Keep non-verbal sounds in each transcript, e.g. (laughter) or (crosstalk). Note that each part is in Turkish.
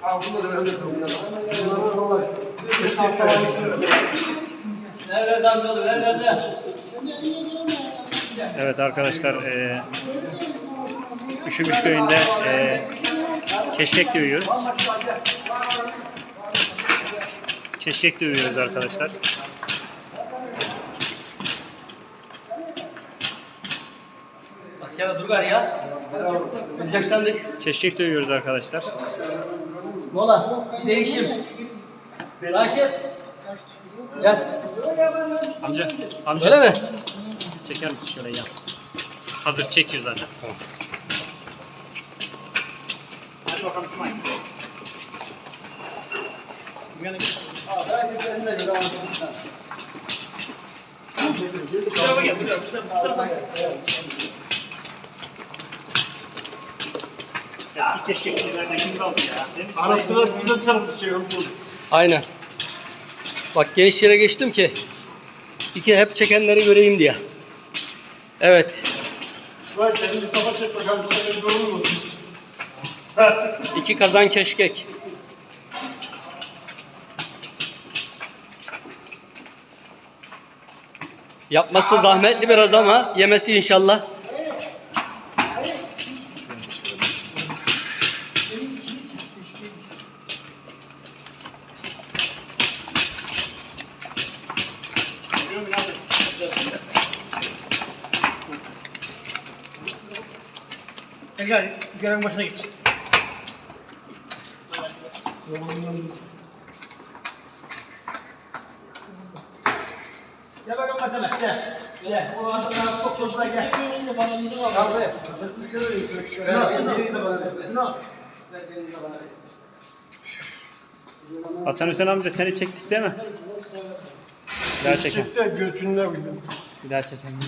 Ha bunda da öyle sanırım. Bunlar kolay. Ver Reza amcalı ver Reza. Evet arkadaşlar e, Üşümüş köyünde e, keşkek dövüyoruz. Keşkek dövüyoruz arkadaşlar. Askerde dur gari ya. Biz yaşlandık. Keşkek dövüyoruz arkadaşlar. Mola. Değişim. Raşit. Gel. Amca, amca Öyle mi? çeker misin şöyle ya? Hazır çekiyor zaten. Hadi bakalım İsmail. Bu tarafa gel, bu tarafa, bu tarafa gel. Eski keşkekçilerden kim kaldı ya? Değil mi? Ara sıra biz de tarafı şey yok. Aynen. Bak geniş yere geçtim ki iki hep çekenleri göreyim diye. Evet. Vay senin bir sabah çek bakalım. Sen bir durur mu biz? (laughs) iki kazan keşkek. Yapması zahmetli biraz ama yemesi inşallah. Sen gel, görev başına geç. Gel bakalım başına, gel. Gel. O aşağıdan çok hoşuna gel. Gel buraya. Hasan Hüseyin amca seni çektik değil mi? Bir daha çekelim. Çek de göğsünde uygun. Bir daha çekelim.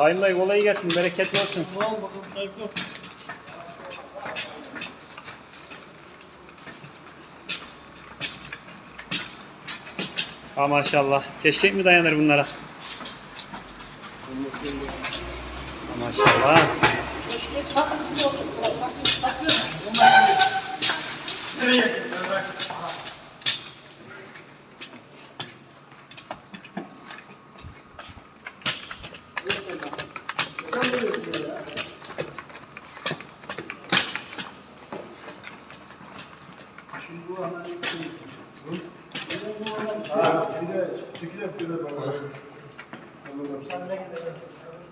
Sayın dayı kolay gelsin, bereketli olsun. Ha maşallah. Keşkek mi dayanır bunlara? Ha maşallah. Ha, bir de çekilir bir de bana. Anladım.